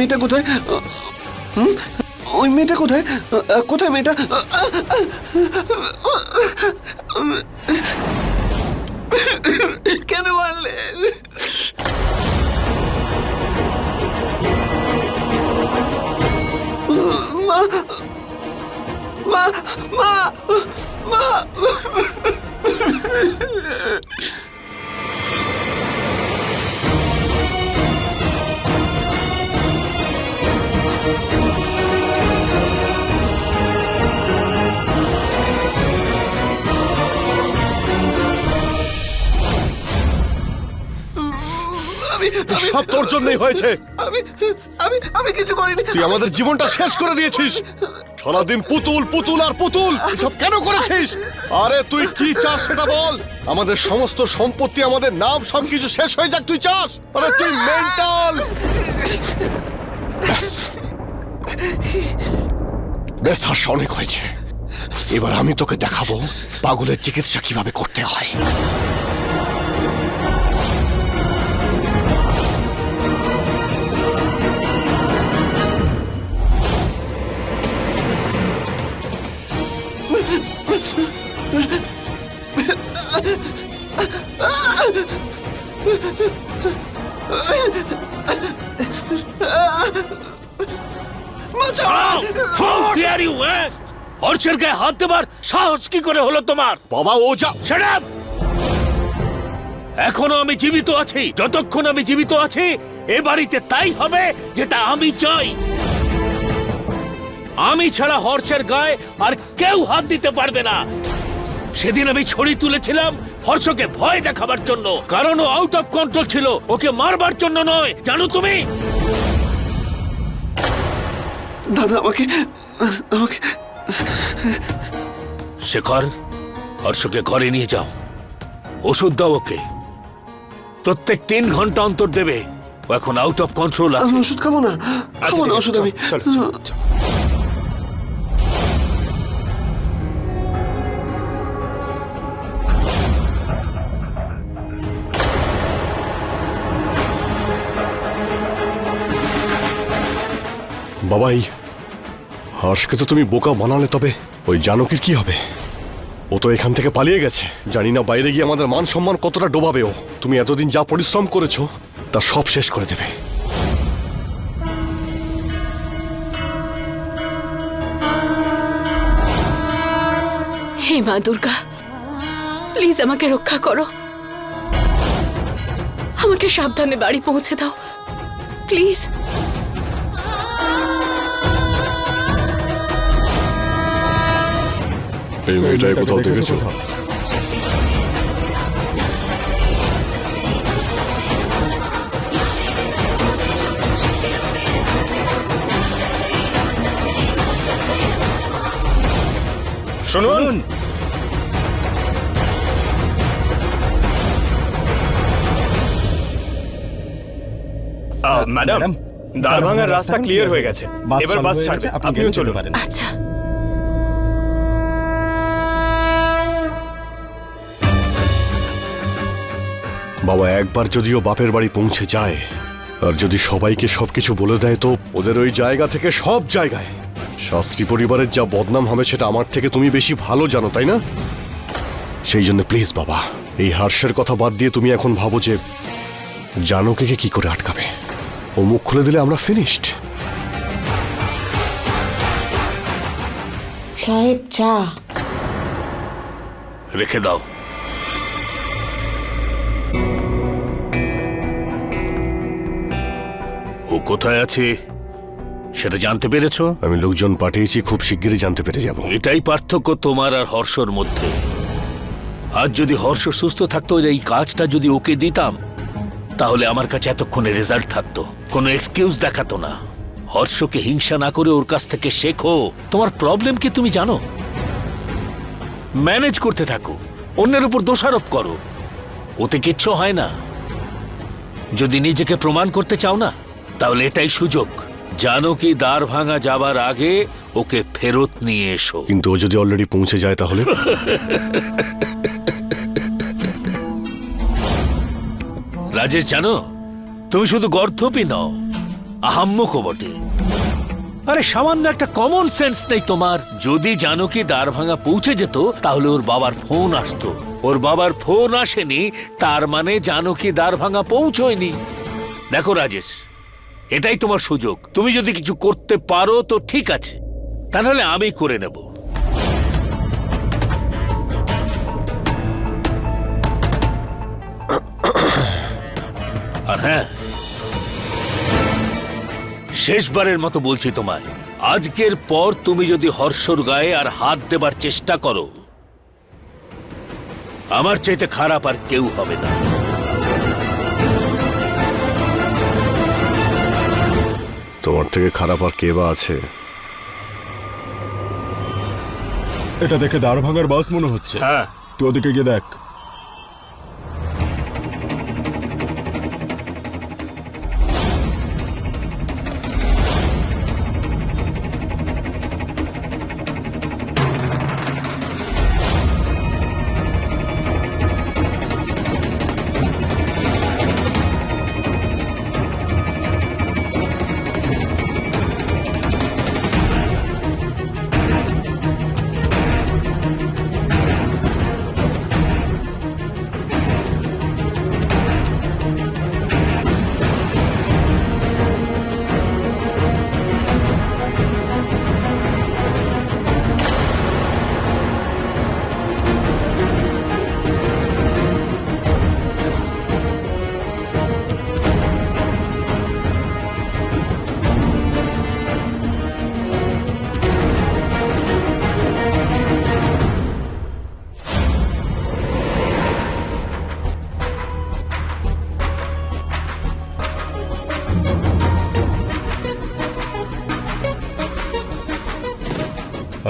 মেয়েটা কোথায়? ওই মেয়েটা কোথায়? কোথায় মেয়েটা? কেন মারলেন মা মা মা মা। আমি সব তোর জন্যই হয়েছে। আমি আমি আমি কিছু করিনি। তুই আমাদের জীবনটা শেষ করে দিয়েছিস। সারাদিন পুতুল পুতুল আর পুতুল। এসব কেন করেছিস? আরে তুই কি চাস সেটা বল। আমাদের সমস্ত সম্পত্তি আমাদের নাম সবকিছু শেষ হয়ে যাক তুই চাস? আরে তুই মেন্টাল ব্যাস। বেশ হাস্য অনেক হয়েছে। এবার আমি তোকে দেখাবো পাগলের চিকিৎসা কীভাবে করতে হয়। Dare eh? গায়ে হাত দেবার সাহস কি করে হলো তোমার বাবা ও যা up! এখনও আমি জীবিত আছি যতক্ষণ আমি জীবিত আছি এ বাড়িতে তাই হবে যেটা আমি চাই আমি ছাড়া হর্ষের গায়ে আর কেউ হাত দিতে পারবে না সেদিন আমি ছড়ি তুলেছিলাম হর্ষকে ভয় দেখাবার জন্য। কারণ ও আউট অফ কন্ট্রোল ছিল। ওকে মারবার জন্য নয়। জানো তুমি? দাদা আমাকে আমাকে। শেখর হর্ষকে ঘরে নিয়ে যাও। ওষুধ দাও ওকে। প্রত্যেক তিন ঘণ্টা অন্তর দেবে। ও এখন আউট অফ কন্ট্রোল আছে। ওষুধ খাব না। খাব না ওষুধ আমি। বাবাই হর্ষকে তো তুমি বোকা বানালে তবে, ওই জানকীর কি হবে? ও তো এখান থেকে পালিয়ে গেছে। জানি না বাইরে গিয়ে আমাদের মান সম্মান কতটা ডোবাবে ও। তুমি এতদিন যা পরিশ্রম করেছ, তা সব শেষ করে দেবে। হে মা দুর্গা, প্লিজ আমাকে রক্ষা করো। আমাকে সাবধানে বাড়ি পৌঁছে দাও। প্লিজ। এই মেয়েটাই কোথাও দেখেছ? শুনুন। আহ, ম্যাডাম দারভাঙ্গার রাস্তা ক্লিয়ার হয়ে গেছে। এবার বাস ছাড়বে আপনিও চলে পারেন। আচ্ছা। বাবা একবার যদিও বাপের বাড়ি পৌঁছে যায় আর যদি সবাইকে সবকিছু বলে দেয় তো ওদের ওই জায়গা থেকে সব জায়গায়। শাস্ত্রী পরিবারের যা বদনাম হবে সেটা আমার থেকে তুমি বেশি ভালো জানো তাই না? সেই জন্য প্লিজ বাবা এই হার্ষের কথা বাদ দিয়ে তুমি এখন ভাবো যে জানকে কি করে আটকাবে। ও মুখ খুলে দিলে আমরা ফিনিশড সাহেব চা। রেখে দাও। কোথায় আছে? সেটা জানতে পেরেছ? আমি লোকজন পাঠিয়েছি খুব শিগগিরই জানতে পেরে যাব। এটাই পার্থক্য তোমার আর হর্ষর মধ্যে। আজ যদি হর্ষ সুস্থ থাকতো এই কাজটা যদি ওকে দিতাম তাহলে আমার কাছে এতক্ষণে রেজাল্ট থাকতো। কোনো এক্সকিউজ দেখাতো না। হর্ষকে হিংসা না করে ওর কাছ থেকে শেখো। তোমার প্রবলেম কি তুমি জানো? ম্যানেজ করতে থাকো। অন্যের উপর দোষারোপ করো। ওতে কিচ্ছু হয় না। যদি নিজেকে প্রমাণ করতে চাও না তাহলে এটাই সুযোগ। জানো কি দ্বার ভাঙা যাবার আগে ওকে ফেরত নিয়ে এসো। কিন্তু ও যদি অলরেডি পৌঁছে যায় তাহলে? রাজেশ জানো তুমি শুধু গর্ধপই নও আহাম্মকও বটে। আরে সামান্য একটা কমন সেন্স নেই তোমার। যদি জানকী দ্বার ভাঙা পৌঁছে যেত তাহলে ওর বাবার ফোন আসতো। ওর বাবার ফোন আসেনি তার মানে জানকী দ্বার ভাঙা পৌঁছয়নি। দেখো রাজেশ এটাই তোমার সুযোগ। তুমি যদি কিছু করতে পারো, তো ঠিক আছে। তাহলে আমি করে নেব। আর হ্যাঁ শেষবারের মতো বলছি তোমায়, আজকের পর তুমি যদি হর্ষর গায়ে আর হাত দেবার চেষ্টা করো, আমার চাইতে খারাপ আর কেউ হবে না। তোমার থেকে খারাপ আর কে বা আছে? এটা দেখে দাঁড় ভাঙার বাস মনে হচ্ছে। হ্যাঁ। তুই ওদিকে গিয়ে দেখ।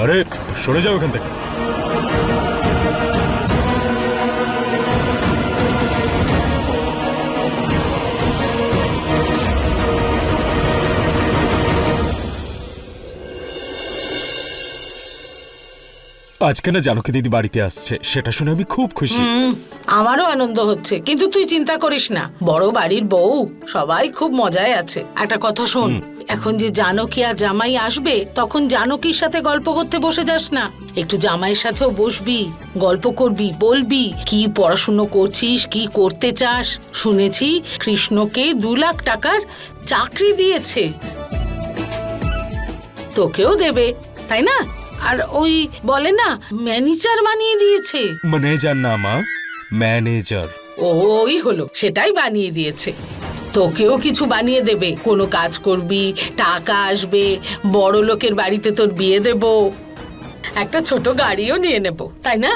আরে সরে যাও এখান থেকে। আজকে না জানকী দিদি বাড়িতে আসছে সেটা শুনে আমি খুব খুশি। আমারও আনন্দ হচ্ছে কিন্তু তুই চিন্তা করিস না বড় বাড়ির বউ সবাই খুব মজায় আছে। একটা কথা শোন এখন যে জানকী আর জামাই আসবে তখন জানকীর সাথে গল্প করতে বসে যাস না। একটু জামাইয়ের সাথেও বসবি গল্প করবি বলবি কি পড়াশুনো করছিস কি করতে চাস? শুনেছি কৃষ্ণকে দু লাখ টাকার চাকরি দিয়েছে। তোকেও দেবে তাই না? আর ওই বলে না ম্যানেজার বানিয়ে দিয়েছে। ম্যানেজার না মা। ম্যানেজার। ওই হলো সেটাই বানিয়ে দিয়েছে। তোকেও কিছু বানিয়ে দেবে। কোনো কাজ করবি টাকা আসবে বড় লোকের বাড়িতে তোর বিয়ে দেব। একটা ছোট গাড়িও নিয়ে নেব তাই না?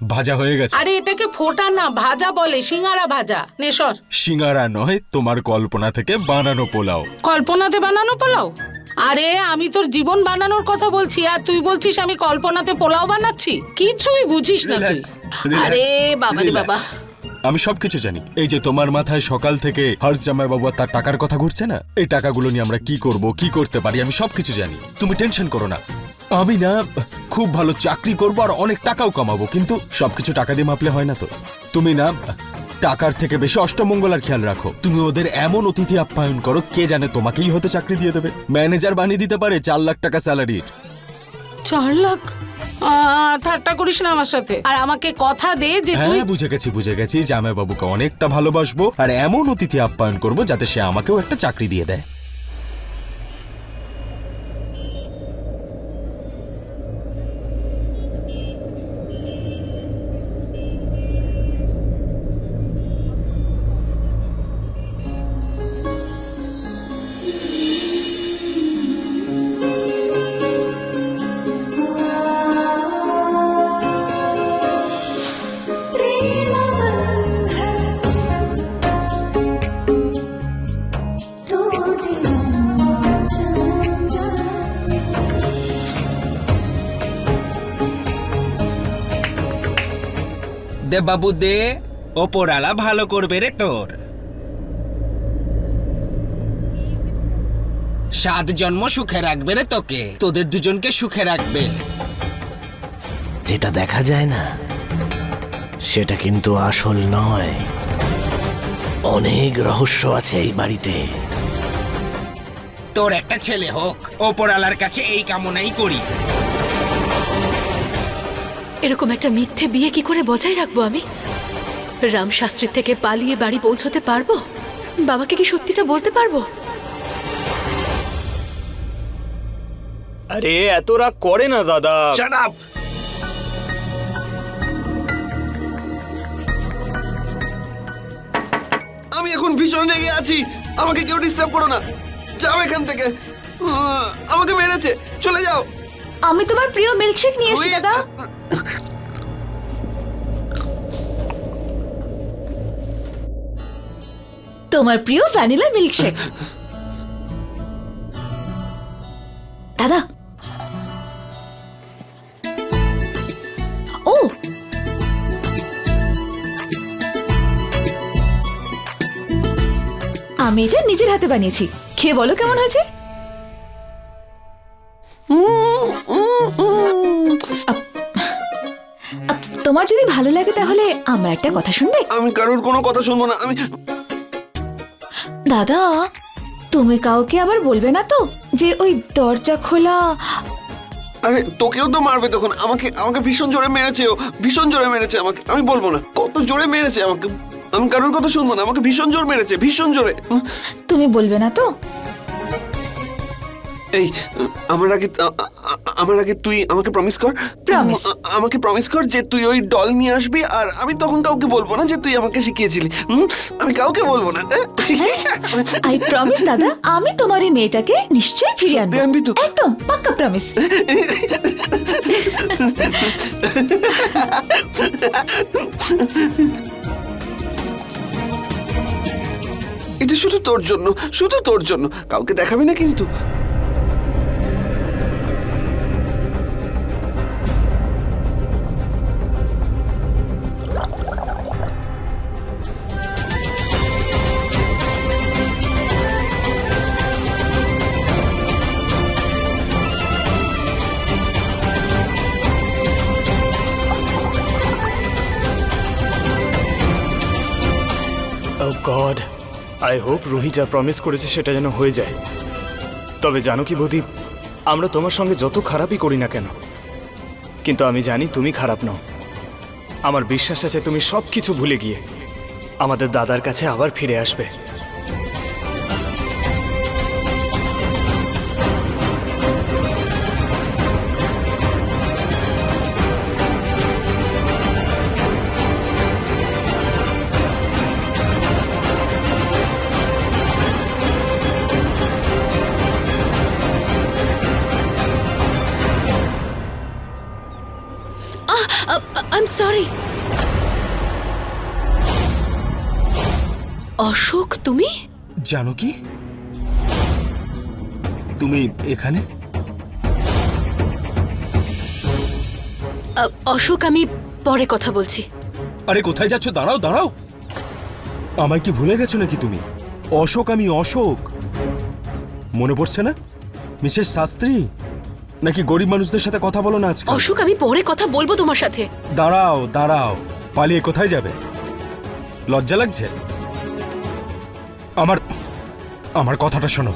ভাজা হয়ে গেছে। আরে এটাকে ফোটা না ভাজা বলে সিঙ্গারা ভাজা। নেশর সিঙ্গারা নয় তোমার কল্পনা থেকে বানানো পোলাও। কল্পনাতে বানানো পোলাও? আরে আমি তোর জীবন বানানোর কথা বলছি আর তুই বলছিস আমি কল্পনাতে পোলাও বানাচ্ছি? কিছুই বুঝিস না তুই। আরে বাবা। রে বাবা আমি সবকিছু জানি। এই যে তোমার মাথায় সকাল থেকে হর্ষ জামাই বাবু তার টাকার কথা ঘুরছে না? এই টাকাগুলো নিয়ে আমরা কি করব, কি করতে পারি, আমি সবকিছু জানি। তুমি টেনশন করো না। আমি না, খুব ভালো চাকরি করব আর অনেক টাকাও কামাবো, কিন্তু সবকিছু টাকা দিয়ে মাপলে হয় না তো। তুমি না, টাকার থেকে বেশি অষ্টমঙ্গলার খেয়াল রাখো। তুমি ওদের এমন অতিথি আপ্যায়ন করো, কে জানে তোমাকেই হয়তো চাকরি দিয়ে দেবে। ম্যানেজার বানিয়ে দিতে পারে চার লাখ টাকা স্যালারির। চার লাখ? আহ, ঠাট্টা করিস না আমার সাথে। আর আমাকে কথা দে যে তুই হ্যাঁ বুঝে গেছি বুঝে গেছি। জামাই বাবুকে অনেকটা ভালোবাসবো আর এমন অতিথি আপ্যায়ন করব যাতে সে আমাকেও একটা চাকরি দিয়ে দেয়। দে বাবু দে ওপরালা ভালো করবে রে তোর। সাত জন্ম সুখে রাখবে রে তোকে তোদের দুজনকে সুখে রাখবে। যেটা দেখা যায় না সেটা কিন্তু আসল নয়। অনেক রহস্য আছে এই বাড়িতে। তোর একটা ছেলে হোক ওপরালার কাছে এই কামনাই করি। এরকম একটা মিথ্যে বিয়ে কি করে বজায় রাখব আমি? রাম শাস্ত্রীর থেকে পালিয়ে বাড়ি পৌঁছতে পারব? বাবাকে কি সত্যিটা বলতে পারব? আরে এত রাগ করে না দাদা। আমি এখন ভীষণ রেগে আছি। আমাকে কেউ ডিস্টার্ব করো না। যাও এখান থেকে। আমাকে মেরেছে। চলে যাও। আমি তোমার প্রিয় মিল্কশেক নিয়ে এসেছি ওই- দাদা। তোমার প্রিয় ভ্যানিলা মিল্কশেক। দাদা। ও। আমি এটা নিজের হাতে বানিয়েছি। খেয়ে বলো কেমন হয়েছে? তোমার যদি ভালো লাগে তাহলে আমার একটা কথা শুনবে? আমি কারোর কোনো কথা শুনব না, আমি দাদা তুমি কাউকে আবার বলবে না তো যে ওই দরজা খোলা? আরে তোকেও তো মারবে তখন। আমাকে আমাকে ভীষণ জোরে মেরেছে ও। ভীষণ জোরে মেরেছে আমাকে। আমি বলব না। কত জোরে মেরেছে আমাকে। আমি কারোর কথা শুনব না। আমাকে ভীষণ জোর মেরেছে ভীষণ জোরে। তুমি বলবে না তো? এই আমার আগে আমার আগে তুই আমাকে প্রমিস কর। Promise. আ- আমাকে প্রমিস কর যে তুই ওই ডল নিয়ে আসবি আর আমি তখন কাউকে বলব না যে তুই আমাকে শিখিয়েছিলি। হুম? আমি কাউকে বলব না আই প্রমিস দাদা আমি তোমার এই মেয়েটাকে নিশ্চয়ই ফিরিয়ে সত্যি আনব। আনবি তো? একদম পাক্কা প্রমিস এটা শুধু তোর জন্য শুধু তোর জন্য। কাউকে দেখাবি না কিন্তু। আই হোপ রুহি যা প্রমিস করেছে সেটা যেন হয়ে যায়। তবে জানো কি বদীপ আমরা তোমার সঙ্গে যত খারাপই করি না কেন, কিন্তু আমি জানি তুমি খারাপ নও। আমার বিশ্বাস আছে তুমি সব কিছু ভুলে গিয়ে আমাদের দাদার কাছে আবার ফিরে আসবে। সরি। অশোক তুমি? জানো কি? তুমি এখানে? অশোক আমি পরে কথা বলছি। আরে কোথায় যাচ্ছ? দাঁড়াও দাঁড়াও। আমায় কি ভুলে গেছো নাকি তুমি? অশোক আমি অশোক। মনে পড়ছে না? মিসেস শাস্ত্রী? নাকি গরিব মানুষদের সাথে কথা বলো না আজকে অশোক আমি পরে কথা বলব তোমার সাথে। দাঁড়াও দাঁড়াও। পালিয়ে কোথায় যাবে? লজ্জা লাগছে? আমার আমার কথাটা শোনো।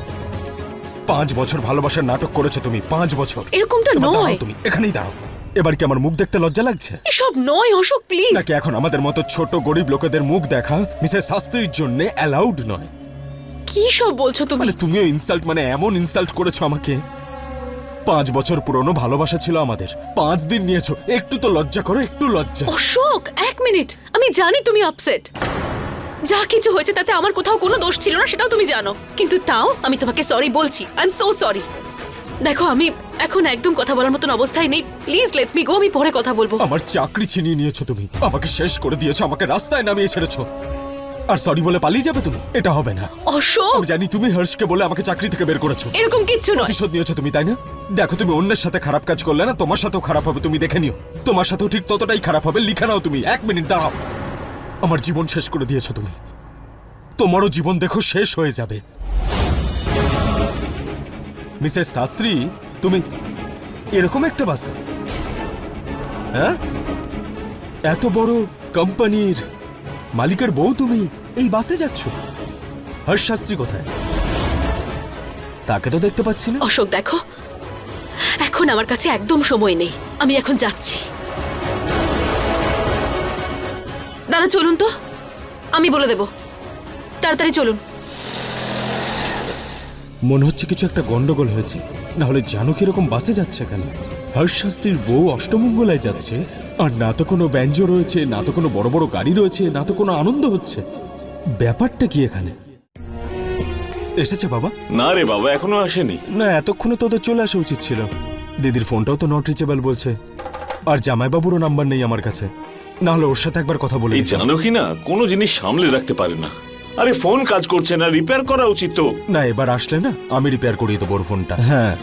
পাঁচ বছর ভালোবাসার নাটক করেছ তুমি পাঁচ বছর। এরকমটা এবার দাঁড়াও নয়। তুমি এখানেই দাঁড়াও। এবার কি আমার মুখ দেখতে লজ্জা লাগছে? এসব নয় অশোক প্লিজ নাকি এখন আমাদের মতো ছোট গরিব লোকেদের মুখ দেখা মিসেস শাস্ত্রীর জন্য অ্যালাউড নয়? কি সব বলছো তুমি? মানে তুমিও ইনসাল্ট মানে এমন ইনসাল্ট করেছ আমাকে। পাঁচ বছর পুরনো ভালোবাসা ছিল আমাদের। পাঁচ দিন নিয়েছো একটু তো লজ্জা করো একটু লজ্জা। অশোক এক মিনিট। আমি জানি তুমি আপসেট যা কিছু হয়েছে তাতে আমার কোথাও কোনো দোষ ছিল না সেটাও তুমি জানো। কিন্তু তাও আমি তোমাকে সরি বলছি। আই এম সো সরি দেখো আমি এখন একদম কথা বলার মতন অবস্থায় নেই। প্লিজ লেট মি গো আমি পরে কথা বলব। আমার চাকরি ছিনিয়ে নিয়েছো তুমি। আমাকে শেষ করে দিয়েছ আমাকে রাস্তায় নামিয়ে ছেড়েছো। আর সরি বলে পালিয়ে যাবে তুমি? এটা হবে না। অশোক! আমি জানি তুমি হর্ষকে বলে আমাকে চাকরি থেকে বের করেছ। এরকম কিচ্ছু নয়। প্রতিশোধ নিয়েছো তুমি তাই না? দেখো তুমি অন্যের সাথে খারাপ কাজ করলে না তোমার সাথেও খারাপ হবে তুমি দেখে নিও। তোমার সাথেও ঠিক ততটাই খারাপ হবে লিখে নাও তুমি। এক মিনিট দাঁড়াও। আমার জীবন শেষ করে দিয়েছ তুমি। তোমারও জীবন দেখো শেষ হয়ে যাবে। মিসেস শাস্ত্রী তুমি এরকম একটা বাসে? হ্যাঁ? এত বড় কোম্পানির মালিকের বউ তুমি এই বাসে যাচ্ছ? হর্ষ শাস্ত্রী কোথায়? তাকে তো দেখতে পাচ্ছি না। অশোক দেখো। এখন আমার কাছে একদম সময় নেই। আমি এখন যাচ্ছি। দাদা চলুন তো। আমি বলে দেব। তাড়াতাড়ি চলুন। মনে হচ্ছে কিছু একটা গন্ডগোল হয়েছে। না হলে জানো কীরকম বাসে যাচ্ছে কেন? হর্ষ শাস্ত্রীর বউ অষ্টমঙ্গলায় যাচ্ছে। আর না তো কোনো ব্যঞ্জ রয়েছে না তো কোনো বড় বড় গাড়ি রয়েছে না তো কোনো আনন্দ হচ্ছে। ব্যাপারটা কি এখানে? এসেছে বাবা? না রে বাবা এখনও আসেনি। না এতক্ষণে তো ওদের চলে আসা উচিত ছিল। দিদির ফোনটাও তো নট রিচেবল বলছে। আর জামাইবাবুরও নাম্বার নেই আমার কাছে। না হলে ওর সাথে একবার কথা বলে এই জানো কি না কোনো জিনিস সামলে রাখতে পারে না। আরে ফোন কাজ করছে না রিপেয়ার করা উচিত তো। না এবার আসলে না আমি রিপেয়ার করিয়ে দেবো ওর ফোনটা। হ্যাঁ।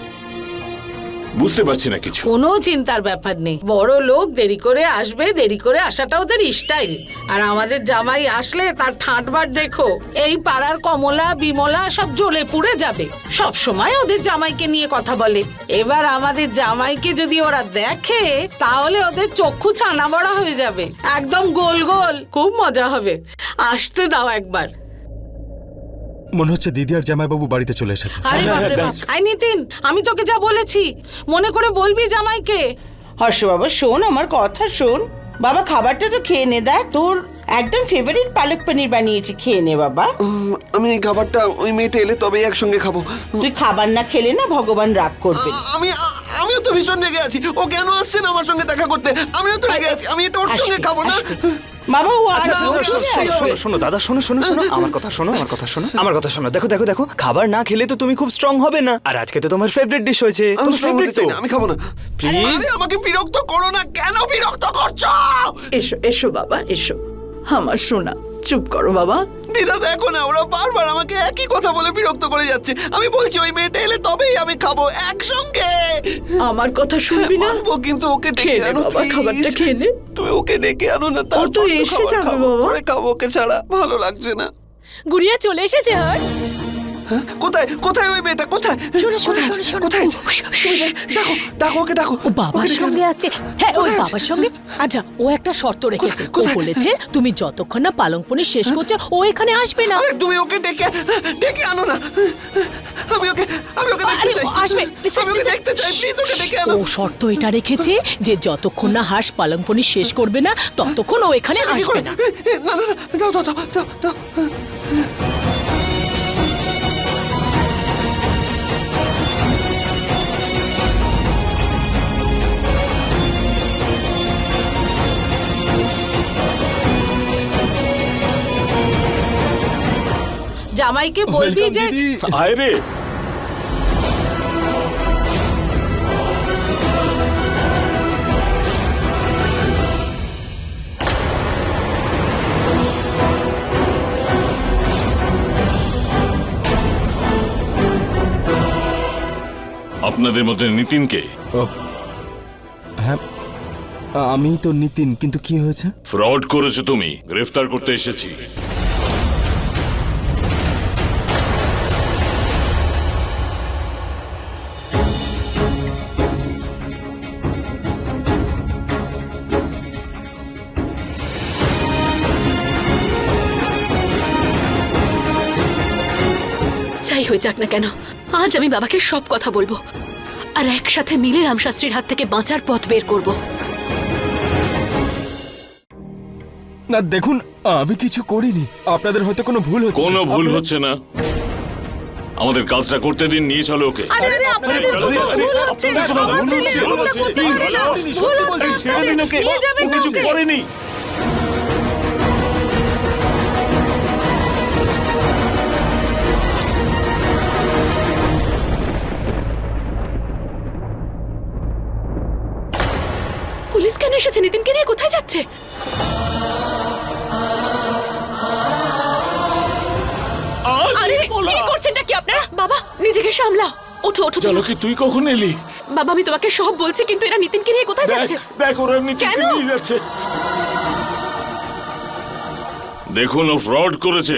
বুঝতে পারছি না কিছু। কোনো চিন্তার ব্যাপার নেই। বড় লোক দেরি করে আসবে, দেরি করে আসাটা ওদের স্টাইল। আর আমাদের জামাই আসলে তার ঠাঁটবার দেখো, এই পাড়ার কমলা, বিমলা সব জ্বলে পুড়ে যাবে। সব সময় ওদের জামাইকে নিয়ে কথা বলে। এবার আমাদের জামাইকে যদি ওরা দেখে, তাহলে ওদের চক্ষু ছানা বড় হয়ে যাবে। একদম গোল গোল, খুব মজা হবে। আসতে দাও একবার। মনে হচ্ছে দিদি আর জামাইবাবু বাড়িতে চলে এসেছে। আরে বাপরে বাপ। আই নিতিন আমি তোকে যা বলেছি মনে করে বলবি জামাইকে। হর্ষ বাবা শোন আমার কথা শোন। বাবা খাবারটা তো খেয়ে নে দেখ। তোর একদম ফেভারিট পালক পনির বানিয়েছি খেয়ে নে বাবা। উম, আমি এই খাবারটা ওই মেয়েটা এলে তবেই একসঙ্গে খাব। তুই খাবার না খেলে না ভগবান রাগ করবে। আ- আমি আ- আমিও তো ভীষণ রেগে আছি। ও কেন আসছে না আমার সঙ্গে দেখা করতে? আমিও তো রেগে আছি। আমি এটা ওর সঙ্গে আসবে, খাব না। আসবে। বাবা ও আচ্ছা, আচ্ছা, আচ্ছা, শোনো, শোনো, শোনো দাদা শোনো শোনো শোনো আমার কথা শোনো আমার কথা শোনো আমার কথা শোনো। দেখো দেখো দেখো খাবার না খেলে তো তুমি খুব স্ট্রং হবে না। আর আজকে তো তোমার ফেভারিট ডিশ হয়েছে। তোমার ফেভারিট তো? না, আমি খাব না। প্লিজ আমাকে বিরক্ত করো না কেন বিরক্ত করছ? এসো এসো বাবা এসো। আমার সোনা চুপ করো বাবা। দিদা দেখো না ওরা বারবার আমাকে একই কথা বলে বিরক্ত করে যাচ্ছে। আমি বলছি ওই মেয়েটা এলে তবেই আমি খাব একসঙ্গে। আমার কথা শুনবি না? ও কিন্তু ওকে ডেকে আনো বাবা, খাবারটা খেয়ে নে। তুমি ওকে ডেকে আনো না তারপর তো এসে যাবে বাবা। পরে খাব ওকে ছাড়া ভালো লাগছে না। গুড়িয়া চলে এসেছে হর্ষ হ্যাঁ? কোথায়? কোথায় ওই মেয়েটা? কোথায়? শোনো, শোনো, কোথায় শোনো, আছে? শোনো। কোথায় আছে? তুমি দে- ডাকো ডাকো ওকে ডাকো ও বাবার সঙ্গে আছে। হ্যাঁ আছে? বাবার সঙ্গে। আচ্ছা ও একটা শর্ত রেখেছে। ও বলেছে তুমি যতক্ষণ না পালং পনির শেষ করছ ও এখানে আসবে না। তুমি ওকে ডেকে ডেকে আনো না। আমি ওকে আমি ওকে দেখতে চাই। ও আসবে। Listen, আমি ওকে দেখতে চাই। প্লিজ ওকে ডেকে আনো। ও শর্ত এটা রেখেছে যে যতক্ষণ না হাঁস পালং পনির শেষ করবে না ততক্ষণ ও এখানে আসবে? না। না না না দাও দাও দাও দাও জামাইকে বলবি যে আয় রে। আপনাদের মধ্যে নিতিনকে হ্যাঁ আমি তো নিতিন কিন্তু কি হয়েছে? ফ্রড করেছ তুমি। গ্রেফতার করতে এসেছি। হয়ে যাক না কেন আজ আমি বাবাকে সব কথা বলব আর একসাথে মিলে রামশাস্ত্রীর হাত থেকে বাঁচার পথ বের করব। না দেখুন আমি কিছু করিনি। আপনাদের হয়তো কোনো ভুল হচ্ছে। কোনো ভুল হচ্ছে না। আমাদের কাজটা করতে দিন নিয়ে চলো ওকে। আরে আরে আপনাদের ভুল হচ্ছে। ভুল হচ্ছে, ভুল হচ্ছে। ছেড়ে দিন ওকে। নিয়ে যাবেন ও না কিছু। করেনি। এসেছে নিতিনকে নিয়ে কোথায় যাচ্ছে? আরে কি করছেনটা কি আপনারা? বাবা নিজেকে সামলাও। ওঠো ওঠো চলো। কি তুই কখন এলি? বাবা আমি তোমাকে সব বলছি কিন্তু এরা নিতিনকে নিয়ে কোথায় যাচ্ছে? দেখ ওরা নিতিনকে? নিয়ে যাচ্ছে। দেখুন ও ফ্রড করেছে।